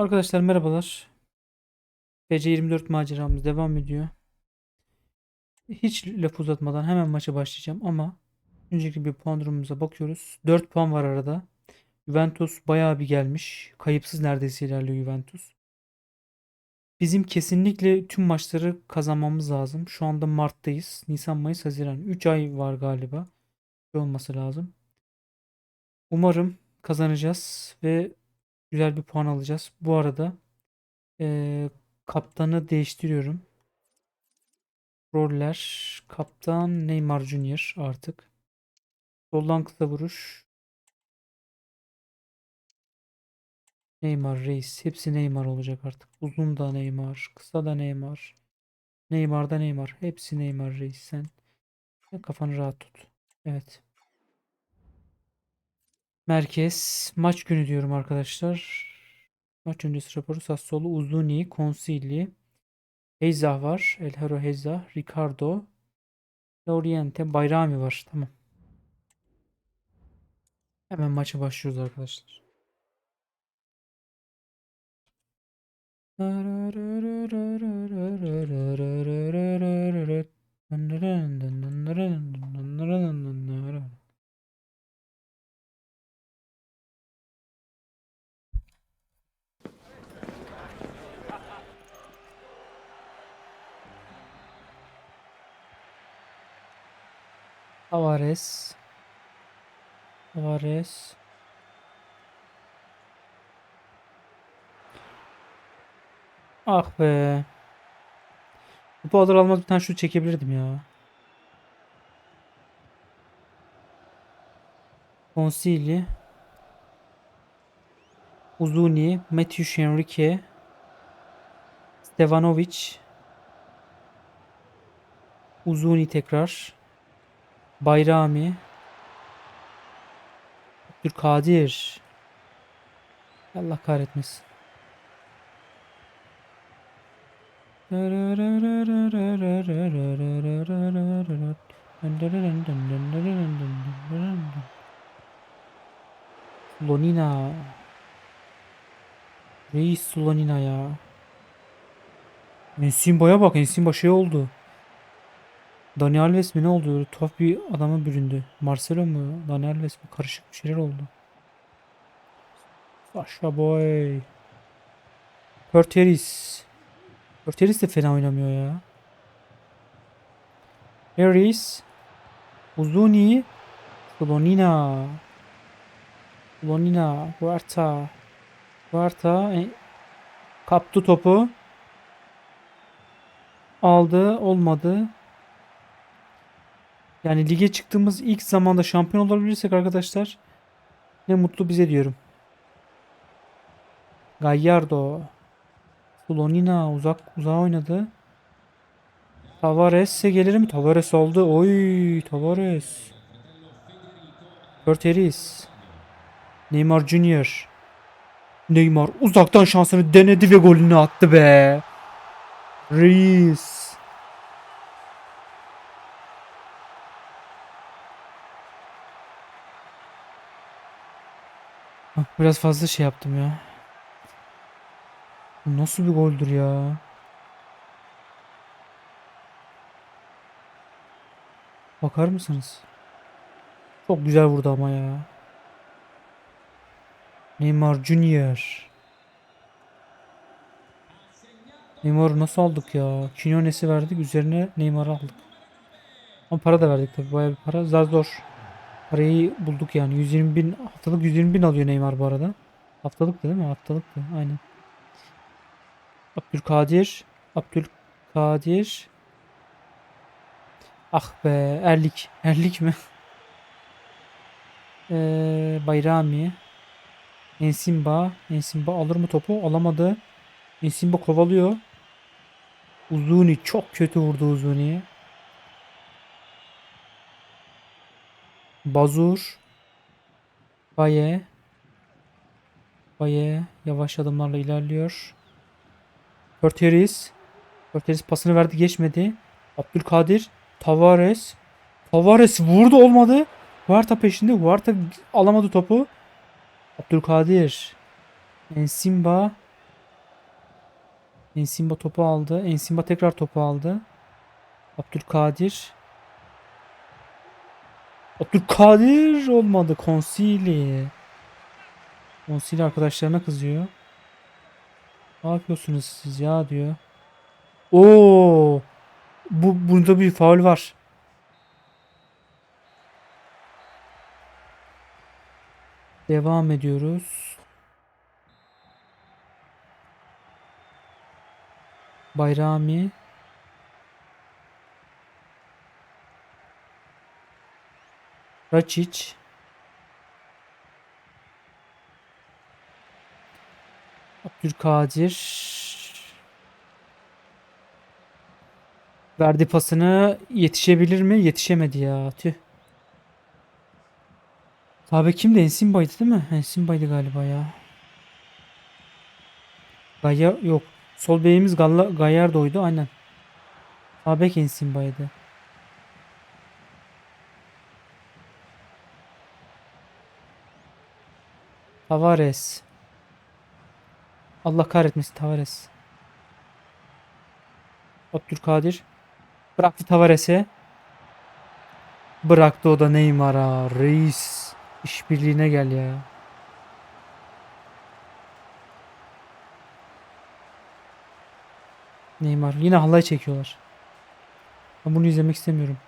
Arkadaşlar merhabalar. PC24 maceramız devam ediyor. Hiç laf uzatmadan hemen maça başlayacağım ama önceki bir puan durumumuza bakıyoruz. 4 puan var arada. Juventus bayağı bir gelmiş. Kayıpsız neredeyse ilerliyor Juventus. Bizim kesinlikle tüm maçları kazanmamız lazım. Şu anda Mart'tayız. Nisan, Mayıs, Haziran. 3 ay var galiba. Böyle olması lazım. Umarım kazanacağız ve güzel bir puan alacağız. Bu arada eee, kaptanı değiştiriyorum. Roller kaptan Neymar Junior artık. Soldan kısa vuruş. Neymar Reis. Hepsi Neymar olacak artık. Uzun da Neymar. Kısa da Neymar. Neymar da Neymar. Hepsi Neymar Reis sen. Kafanı rahat tut. Evet. Merkez. Maç günü diyorum arkadaşlar. Maç öncesi raporu Sassuolo, Uzuni, Consigli, Heyzah var. El Haro Heyzah, Ricardo, Oriente, Bayrami var. Tamam. Hemen maça başlıyoruz arkadaşlar. Tavares. Tavares. Ah be. Bu alır almaz bir tane şut çekebilirdim ya. Consigli. Uzuni. Matthew Henrique. Stevanovic. Uzuni tekrar. Bayrami. Abdülkadir. Allah kahretmesin. Lonina. Reis Lonina ya. Ensimba'ya bak. Ensimba şey oldu. Dani Alves mi ne oldu? Tuhaf bir adama büründü. Marcelo mu? Dani Alves mi? Karışık bir şeyler oldu. Sasha Boy. Perteris. Perteris de fena oynamıyor ya. Harris. Uzuni. Slonina. Slonina. Huerta. Huerta. e, kaptı topu. Aldı. Olmadı. Yani lige çıktığımız ilk zamanda şampiyon olabilirsek arkadaşlar ne mutlu bize diyorum. Gallardo. Flonina uzak uzağa oynadı. Tavares'e gelir mi? Tavares aldı. Oy Tavares. Cortez. Neymar Junior. Neymar uzaktan şansını denedi ve golünü attı be. Reis. Biraz fazla şey yaptım ya. Nasıl bir goldür ya? Bakar mısınız? Çok güzel vurdu ama ya. Neymar Junior. Neymar nasıl aldık ya? Quinones'i verdik üzerine Neymar'ı aldık. Ama para da verdik tabii bayağı bir para. Zar zor. Parayı bulduk yani. 120 bin haftalık 120 bin alıyor Neymar bu arada. Haftalık değil mi? Haftalıktı. Aynen. Abdülkadir. Abdülkadir. Ah be. Erlik. Erlik mi? Ee, Bayrami. Ensimba. Ensimba alır mı topu? Alamadı. Ensimba kovalıyor. Uzuni çok kötü vurdu Uzuni'ye. Bazur. Baye. Baye yavaş adımlarla ilerliyor. Körteriz. Körteriz pasını verdi geçmedi. Abdülkadir. Tavares. Tavares vurdu olmadı. Huerta peşinde. Huerta alamadı topu. Abdülkadir. Ensimba. Ensimba topu aldı. Ensimba tekrar topu aldı. Abdülkadir. Abdülkadir olmadı. Konsili. Konsili arkadaşlarına kızıyor. Ne yapıyorsunuz siz ya diyor. Oo! Bu bunda bir faul var. Devam ediyoruz. Bayrami. Račić. Abdülkadir. Verdi pasını yetişebilir mi? Yetişemedi ya. Tüh. Tabi kimdi? Ensimba'ydı değil mi? Ensimba'ydı galiba ya. Gaya yok. Sol beyimiz Galla Gallardo'ydu aynen. Sağ bek Ensimba'ydı. Tavares. Allah kahretmesin Tavares. Abdülkadir. Bıraktı Tavares'e. Bıraktı o da Neymar'a. Reis. İşbirliğine gel ya. Neymar. Yine halay çekiyorlar. Ben bunu izlemek istemiyorum.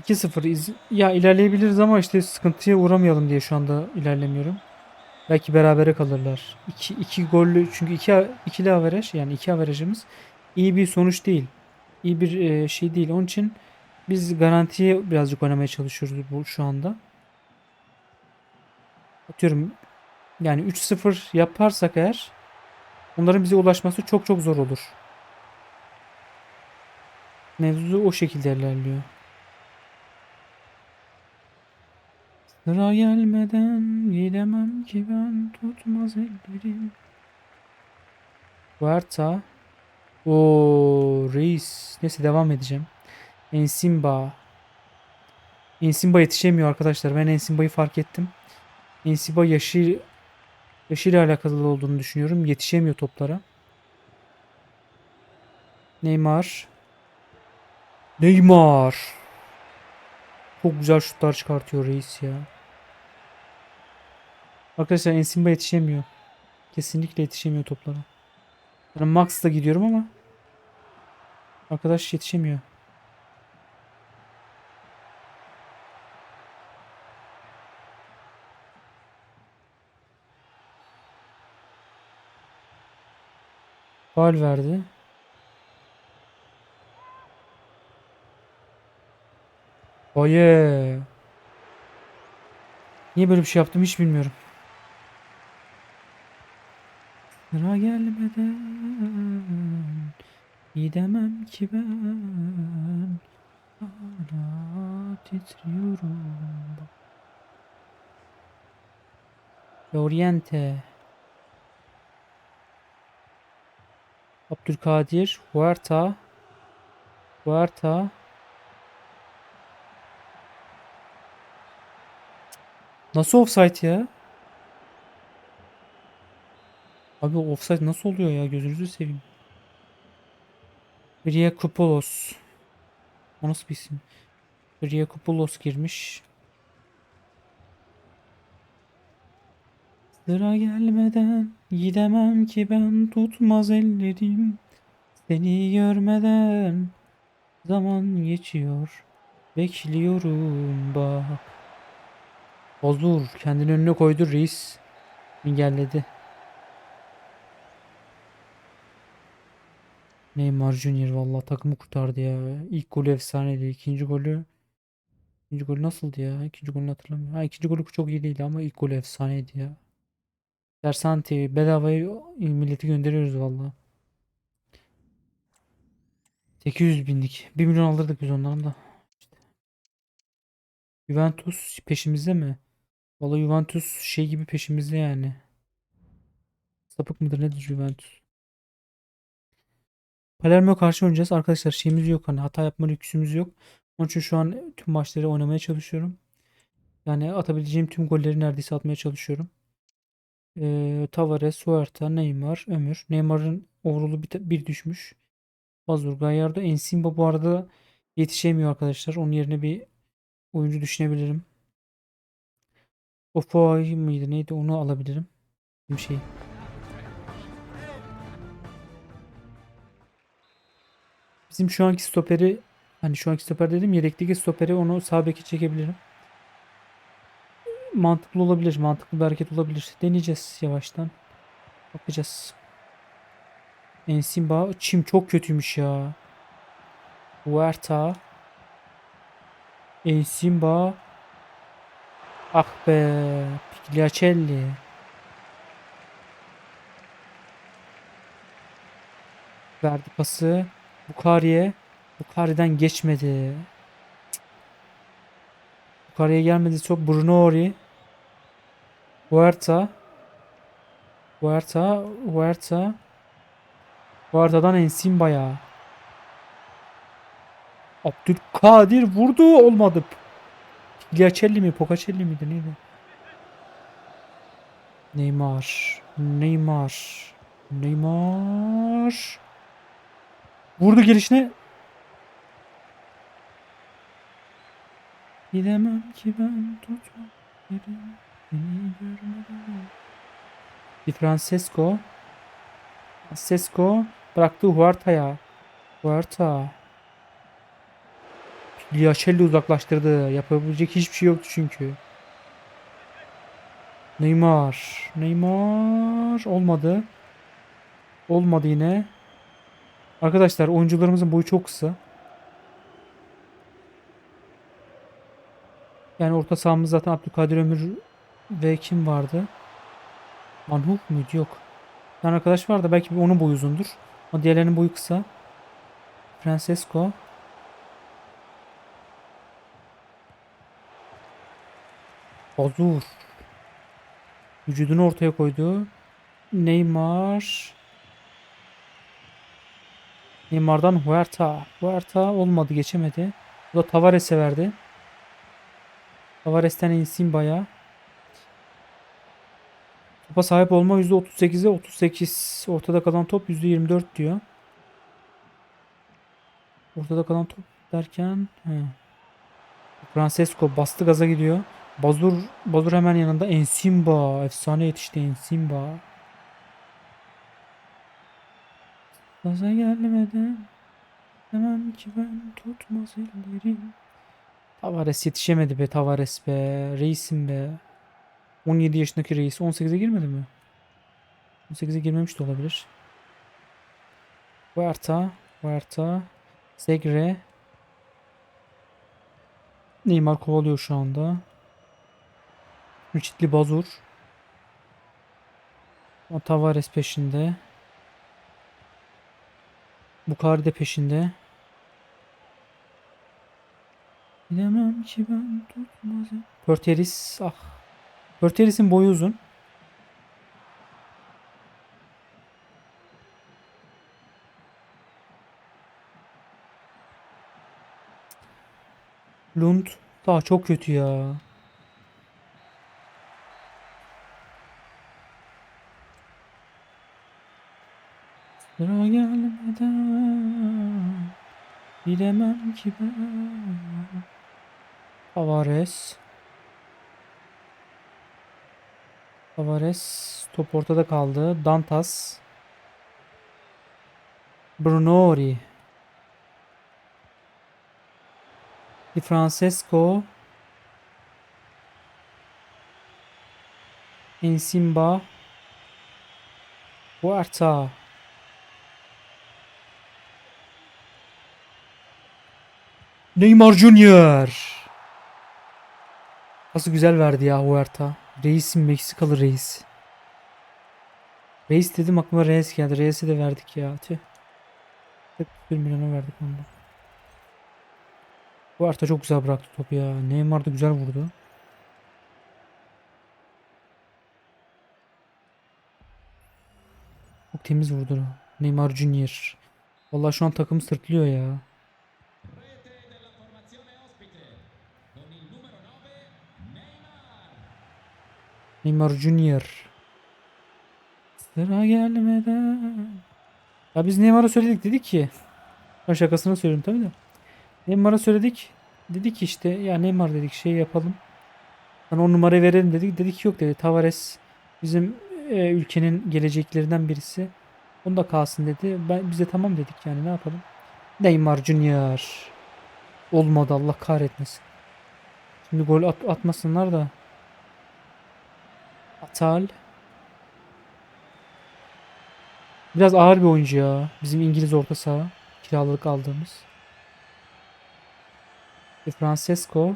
İki 0 iz ya ilerleyebiliriz ama işte sıkıntıya uğramayalım diye şu anda ilerlemiyorum. Belki berabere kalırlar. 2 2 gollü çünkü 2 ikili averaj yani 2 averajımız iyi bir sonuç değil. İyi bir e, şey değil. Onun için biz garantiye birazcık oynamaya çalışıyoruz bu şu anda. Atıyorum yani 3-0 yaparsak eğer onların bize ulaşması çok çok zor olur. Mevzu o şekilde ilerliyor. Sıra gelmeden gidemem ki ben tutmaz ellerim. Huerta. O reis. Neyse devam edeceğim. Ensimba. Ensimba yetişemiyor arkadaşlar. Ben Ensimba'yı fark ettim. Ensimba yaşı yaşıyla alakalı olduğunu düşünüyorum. Yetişemiyor toplara. Neymar. Neymar. Çok güzel şutlar çıkartıyor reis ya. Arkadaşlar Ensimba yetişemiyor. Kesinlikle yetişemiyor toplara. Ben Max'la gidiyorum ama arkadaş yetişemiyor. Faul verdi. Oye. Niye böyle bir şey yaptım hiç bilmiyorum. Sıra gelmeden gidemem ki ben hala titriyorum. Oriente Abdülkadir Huerta Huerta Nasıl offside ya? Abi offside nasıl oluyor ya? Gözünüzü seveyim. Kriakopoulos. O nasıl bir isim? Kriakopoulos girmiş. Sıra gelmeden gidemem ki ben tutmaz ellerim. Seni görmeden zaman geçiyor. Bekliyorum bak. Bozdur kendini önüne koydu reis. Engelledi. Neymar Junior vallahi takımı kurtardı ya. İlk golü efsaneydi. İkinci golü İkinci golü nasıldı ya? İkinci golünü hatırlamıyorum. Ha ikinci golü çok iyi değildi ama ilk golü efsaneydi ya. Dersanti bedavaya milleti gönderiyoruz vallahi. 800 bindik. 1 milyon alırdık biz ondan da. İşte. Juventus peşimizde mi? Vallahi Juventus şey gibi peşimizde yani. Sapık mıdır nedir Juventus? Palermo'ya karşı oynayacağız. Arkadaşlar şeyimiz yok hani hata yapma lüksümüz yok. Onun için şu an tüm maçları oynamaya çalışıyorum. Yani atabileceğim tüm golleri neredeyse atmaya çalışıyorum. Ee, Tavares, Huerta, Neymar, Ömür. Neymar'ın overall'u bir, bir düşmüş. Bazur, Gallardo, Ensimba bu arada yetişemiyor arkadaşlar. Onun yerine bir oyuncu düşünebilirim. Ofoi mıydı neydi onu alabilirim. Bir şey. Bizim şu anki stoperi hani şu anki stoper dedim yedekteki stoperi onu sağ beke çekebilirim. Mantıklı olabilir. Mantıklı bir hareket olabilir. Deneyeceğiz yavaştan. Bakacağız. Ensimba. Çim çok kötüymüş ya. Huerta. Ensimba. Ah be. Pigliacelli. Verdi pası. Bukari'ye. Bukari'den geçmedi. Bukari'ye gelmedi çok. Brunori. Huerta. Huerta. Huerta. Huerta'dan Ensimba'ya. Abdülkadir vurdu. Olmadı. Giacelli mi? Pocacelli miydi? Neydi? Neymar. Neymar. Neymar. Vurdu gelişine. Gidemem ki ben tutma. görmeden. Di Francesco. Francesco bıraktı Huerta'ya. Huerta. Liacelli uzaklaştırdı. Yapabilecek hiçbir şey yoktu çünkü. Neymar. Neymar. Olmadı. Olmadı yine. Arkadaşlar oyuncularımızın boyu çok kısa. Yani orta sahamız zaten Abdülkadir Ömür ve kim vardı? Manhuk muydu? Yok. Bir tane arkadaş var da belki onun boyu uzundur. Ama diğerlerinin boyu kısa. Francesco. Bazur. Vücudunu ortaya koydu. Neymar. Neymar'dan Huerta. Huerta olmadı geçemedi. Bu da Tavares'e verdi. Tavares'ten Ensimba'ya. Topa sahip olma %38'e 38. Ortada kalan top %24 diyor. Ortada kalan top derken he. Francesco bastı gaza gidiyor. Bazur Bazur hemen yanında Ensimba. Efsane yetişti Ensimba. Gaza gelmeden hemen ki ben tutmaz ellerim. Tavares yetişemedi be Tavares be. Reisim be. 17 yaşındaki reis. 18'e girmedi mi? 18'e girmemiş de olabilir. Huerta. Huerta. Segre. Neymar kovalıyor şu anda. Müçitli Bazur. O Tavares peşinde. Bukari de peşinde. Bilemem ki ben tutmaz. Pörteris ah. Pörteris'in boyu uzun. Lund daha çok kötü ya. Sıra gelmeden bilemem ki ben. Tavares. Tavares top ortada kaldı. Dantas. Brunori. Di Francesco. Ensimba. Huerta. Neymar Junior. Nasıl güzel verdi ya Huerta. Reisim Meksikalı reis. Reis dedim aklıma Reyes geldi. Reyes'i de verdik ya. Tüh. 1 milyona verdik onu da. Huerta çok güzel bıraktı topu ya. Neymar da güzel vurdu. Çok temiz vurdu. Neymar Junior. Vallahi şu an takım sırtlıyor ya. Neymar Junior. Sıra gelmeden. Ya biz Neymar'a söyledik dedik ki. Ben şakasına söylüyorum tabii de. Neymar'a söyledik. Dedik işte ya Neymar dedik şey yapalım. Sana o numarayı verelim dedik. Dedik ki yok dedi. Tavares bizim e, ülkenin geleceklerinden birisi. Onu da kalsın dedi. Ben, biz de tamam dedik yani ne yapalım. Neymar Junior. Olmadı Allah kahretmesin. Şimdi gol at, atmasınlar da. Atal. Biraz ağır bir oyuncu ya. Bizim İngiliz orta saha. Kiralık aldığımız. Di Francesco.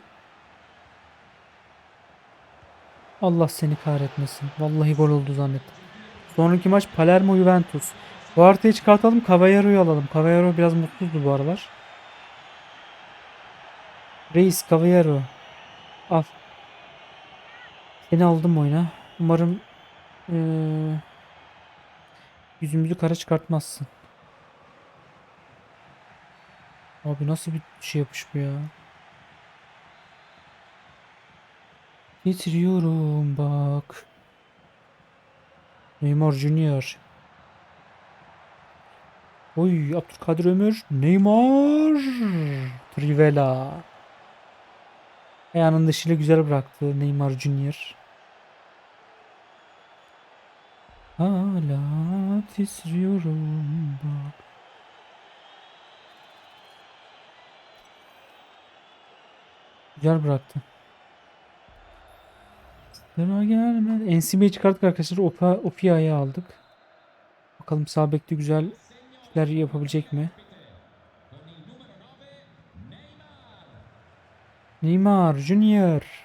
Allah seni kahretmesin. Vallahi gol oldu zannettim. Sonraki maç Palermo Juventus. Bu haritayı çıkartalım. Cavallero'yu alalım. Cavallero biraz mutsuzdu bu aralar. Reis Cavallero. Al. Seni aldım oyuna. Umarım eee, yüzümüzü kara çıkartmazsın. Abi nasıl bir şey yapış bu ya? Getiriyorum bak. Neymar Junior. Oy Abdülkadir Ömür. Neymar. Trivela. Ayağının dışıyla güzel bıraktı Neymar Junior. Hala titriyorum bak. Güzel bıraktı. Sıra gelmedi. NCB'yi çıkarttık arkadaşlar. Opa, Opia'yı aldık. Bakalım sağ güzel işler yapabilecek mi? Neymar Junior.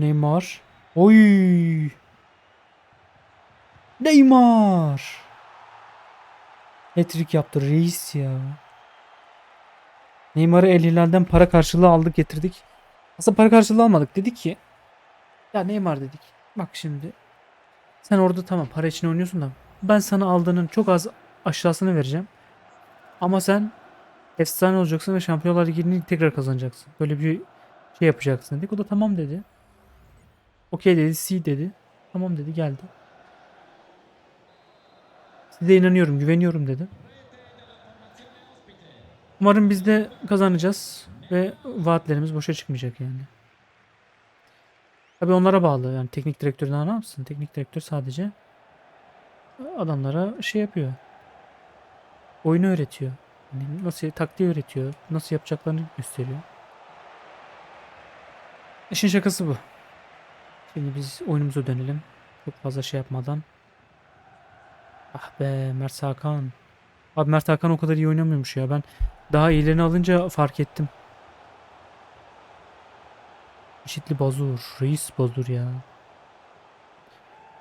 Neymar. Oy. Neymar. Hat-trick yaptı reis ya. Neymar'ı El Hilal'den para karşılığı aldık getirdik. Aslında para karşılığı almadık. Dedik ki ya Neymar dedik. Bak şimdi sen orada tamam para için oynuyorsun da ben sana aldığının çok az aşağısını vereceğim. Ama sen efsane olacaksın ve Şampiyonlar Ligi'ni tekrar kazanacaksın. Böyle bir şey yapacaksın dedik. O da tamam dedi. Okey dedi. C dedi. Tamam dedi geldi. Size inanıyorum, güveniyorum dedi. Umarım biz de kazanacağız ve vaatlerimiz boşa çıkmayacak yani. Tabii onlara bağlı yani teknik direktör ne yapsın? Teknik direktör sadece adamlara şey yapıyor. Oyunu öğretiyor. Yani nasıl taktiği öğretiyor. Nasıl yapacaklarını gösteriyor. İşin şakası bu. Şimdi biz oyunumuza dönelim. Çok fazla şey yapmadan. Ah be Mert Hakan. Abi Mert Hakan o kadar iyi oynamıyormuş ya. Ben daha iyilerini alınca fark ettim. Eşitli Bazur. Reis Bazur ya.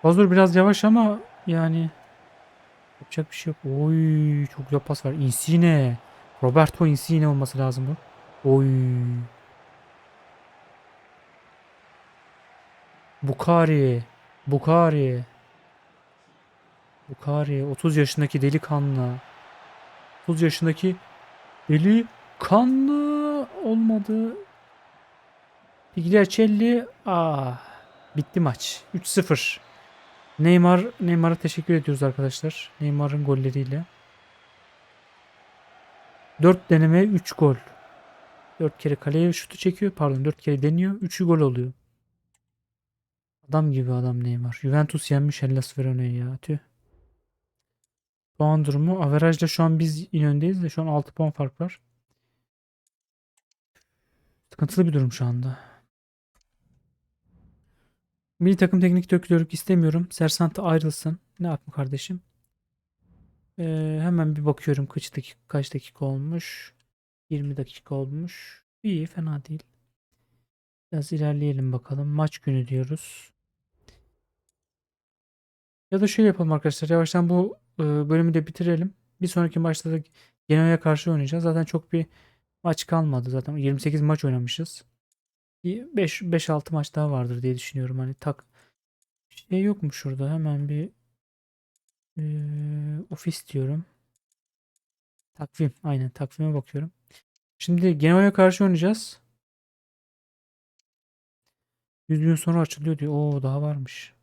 Bazur biraz yavaş ama yani yapacak bir şey yok. Oy çok güzel pas var. Insigne. Roberto Insigne olması lazım bu. Oy. Bukari. Bukari. Bukari 30 yaşındaki delikanlı. 30 yaşındaki delikanlı olmadı. Pigliacelli ah bitti maç. 3-0. Neymar Neymar'a teşekkür ediyoruz arkadaşlar. Neymar'ın golleriyle. 4 deneme 3 gol. 4 kere kaleye şutu çekiyor. Pardon 4 kere deniyor. 3'ü gol oluyor. Adam gibi adam Neymar. Juventus yenmiş Hellas Verona'yı ya. Tüh. Puan durumu. Averajda şu an biz in öndeyiz de şu an 6 puan fark var. Sıkıntılı bir durum şu anda. Milli takım teknik direktörlük istemiyorum. Sersant ayrılsın. Ne yapayım kardeşim? Ee, hemen bir bakıyorum kaç dakika, kaç dakika olmuş. 20 dakika olmuş. İyi fena değil. Biraz ilerleyelim bakalım. Maç günü diyoruz. Ya da şöyle yapalım arkadaşlar. Yavaştan bu e, bölümü de bitirelim. Bir sonraki maçta da Genoa'ya karşı oynayacağız. Zaten çok bir maç kalmadı. Zaten 28 maç oynamışız. 5 5-6 maç daha vardır diye düşünüyorum. Hani tak şey yok mu şurada? Hemen bir e, ofis diyorum. Takvim. Aynen takvime bakıyorum. Şimdi Genoa'ya karşı oynayacağız. 100 gün sonra açılıyor diyor. Oo daha varmış.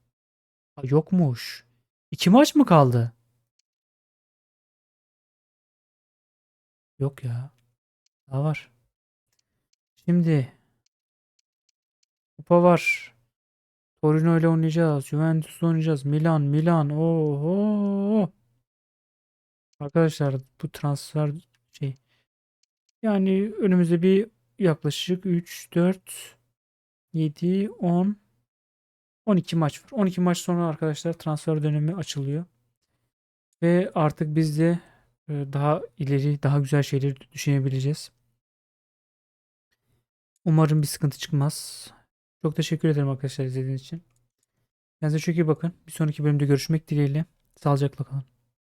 Ha, yokmuş. İki maç mı kaldı? Yok ya. Daha var. Şimdi kupa var. Torino ile oynayacağız. Juventus'la oynayacağız. Milan, Milan. Oho. Arkadaşlar bu transfer şey yani önümüzde bir yaklaşık 3, 4, 7, 10, 12 maç var. 12 maç sonra arkadaşlar transfer dönemi açılıyor. Ve artık biz de e, daha ileri, daha güzel şeyleri düşünebileceğiz. Umarım bir sıkıntı çıkmaz. Çok teşekkür ederim arkadaşlar izlediğiniz için. Kendinize çok iyi bakın. Bir sonraki bölümde görüşmek dileğiyle. Sağlıcakla kalın.